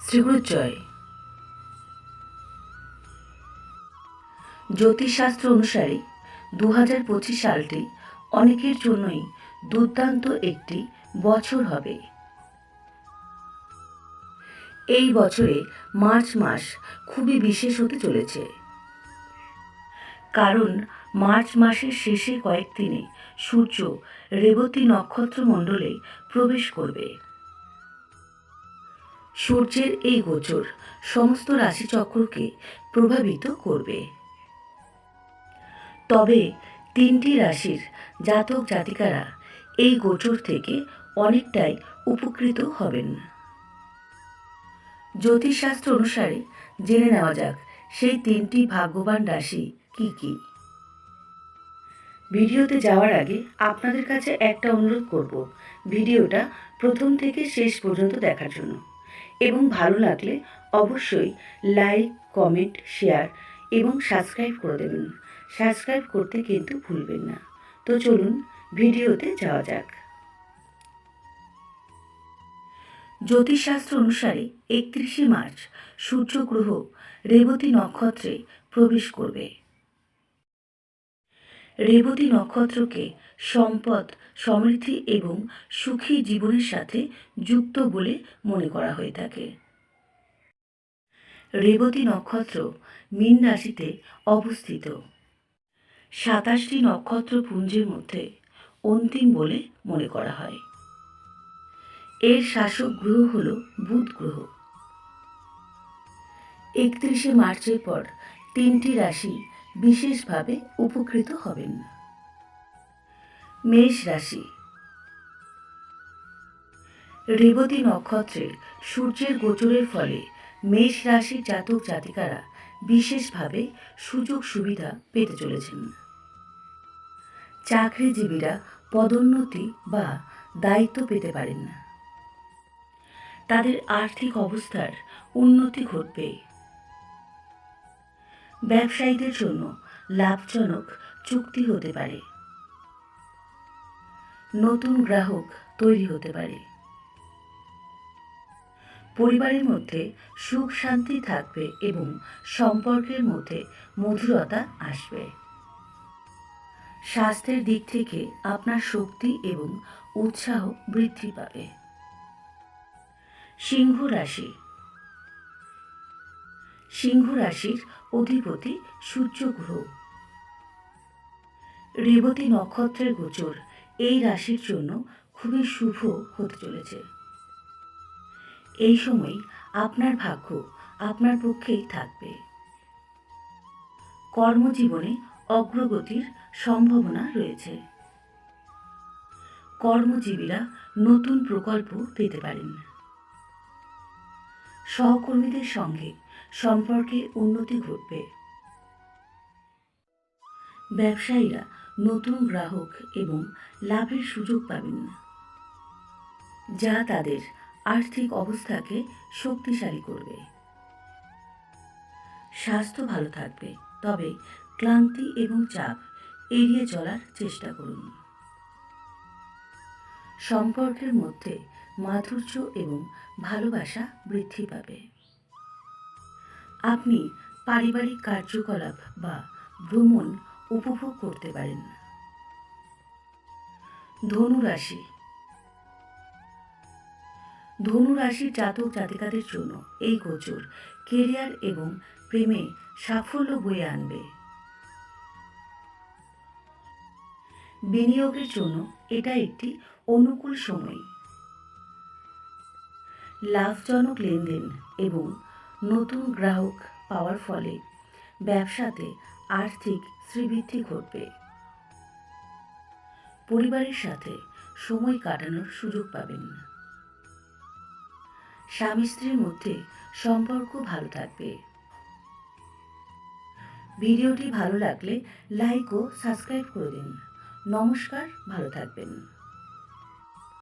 শ্রীগুরুর জয় জ্যোতিষশাস্ত্র অনুসারে দু হাজার পঁচিশ সালটি অনেকের জন্যই দুর্দান্ত একটি বছর হবে। এই বছরে মার্চ মাস খুবই বিশেষ হতে চলেছে। কারণ মার্চ মাসের শেষে কয়েকদিনে সূর্য রেবতী নক্ষত্র মণ্ডলে প্রবেশ করবে। সূর্যের এই গোচর সমস্ত রাশিচক্রকে প্রভাবিত করবে। তবে তিনটি রাশির জাতক জাতিকারা এই গোচর থেকে অনেকটাই উপকৃত হবেন। জ্যোতিষশাস্ত্র অনুসারে জেনে নেওয়া যাক, সেই তিনটি ভাগ্যবান রাশি কি কি? ভিডিওতে যাওয়ার আগে আপনাদের কাছে একটা অনুরোধ করব, ভিডিওটা প্রথম থেকে শেষ পর্যন্ত দেখার জন্য। এবং ভালো লাগলে অবশ্যই লাইক কমেন্ট শেয়ার এবং সাবস্ক্রাইব করে দেবেন। সাবস্ক্রাইব করতে কিন্তু ভুলবেন না। তো চলুন ভিডিওতে যাওয়া যাক। জ্যোতিষশাস্ত্র অনুসারে একত্রিশে মার্চ সূর্য গ্রহ রেবতী নক্ষত্রে প্রবেশ করবে। রেবতী নক্ষত্রকে সম্পদ, সমৃদ্ধি এবং সুখী জীবনের সাথে যুক্ত বলে মনে করা হয়ে থাকে। রেবতী নক্ষত্র মীন রাশিতে অবস্থিত। সাতাশটি নক্ষত্র পুঞ্জের মধ্যে অন্তিম বলে মনে করা হয়। এর শাসক গ্রহ হল বুধ গ্রহ। একত্রিশে মার্চের পর তিনটি রাশি বিশেষভাবে উপকৃত হবেন। মেষ রাশি। রেবতী নক্ষত্রের সূর্যের গোচরের ফলে মেষ রাশির জাতক জাতিকারা বিশেষভাবে সুযোগ সুবিধা পেতে চলেছেন। চাকরিজীবীরা পদোন্নতি বা দায়িত্ব পেতে পারেন না। তাদের আর্থিক অবস্থার উন্নতি ঘটবে। ব্যবসায়ীদের জন্য লাভজনক চুক্তি হতে পারে। নতুন গ্রাহক তৈরি হতে পারে। পরিবারের মধ্যে সুখ শান্তি থাকবে এবং সম্পর্কের মধ্যে মধুরতা আসবে। স্বাস্থ্যের দিক থেকে আপনার শক্তি এবং উৎসাহ বৃদ্ধি পাবে। সিংহ রাশি। সিংহ রাশির অধিপতি সূর্য গ্রহ। রেবতী নক্ষত্রের গোচর। এই রাশির জন্য খুবই শুভ হতে চলেছে। এই সময় আপনার ভাগ্য আপনার পক্ষেই থাকবে। কর্মজীবনে অগ্রগতির সম্ভাবনা রয়েছে। কর্মজীবীরা নতুন প্রকল্প পেতে পারেন। সহকর্মীদের সঙ্গে সম্পর্কে উন্নতি ঘটবে। ব্যবসায়ীরা নতুন গ্রাহক এবং লাভের সুযোগ পাবেন না, যা তাদের আর্থিক অবস্থাকে শক্তিশালী করবে। স্বাস্থ্য ভালো থাকবে, তবে ক্লান্তি এবং চাপ এড়িয়ে চলার চেষ্টা করুন। সম্পর্কের মধ্যে মাধুর্য এবং ভালোবাসা বৃদ্ধি পাবে। আপনি পারিবারিক কার্যকলাপ বা ভ্রমণ উপভোগ করতে পারেন ধনু রাশি ধনু রাশির জাতক জাতিকাদের জন্য এই গোচর কেরিয়ার এবং প্রেমে সাফল্য বয়ে আনবে। বিনিয়োগের জন্য এটা একটি অনুকূল সময়। লাভজনক লেনদেন এবং নতুন গ্রাহক পাওয়ার ফলে ব্যবসাতে আর্থিক শ্রীবৃদ্ধি ঘটবে। পরিবারের সাথে সময় কাটানোর সুযোগ পাবেন স্বামী স্ত্রীর মধ্যে সম্পর্ক ভালো থাকবে। ভিডিওটি ভালো লাগলে লাইক ও সাবস্ক্রাইব করে দিন। নমস্কার, ভালো থাকবেন।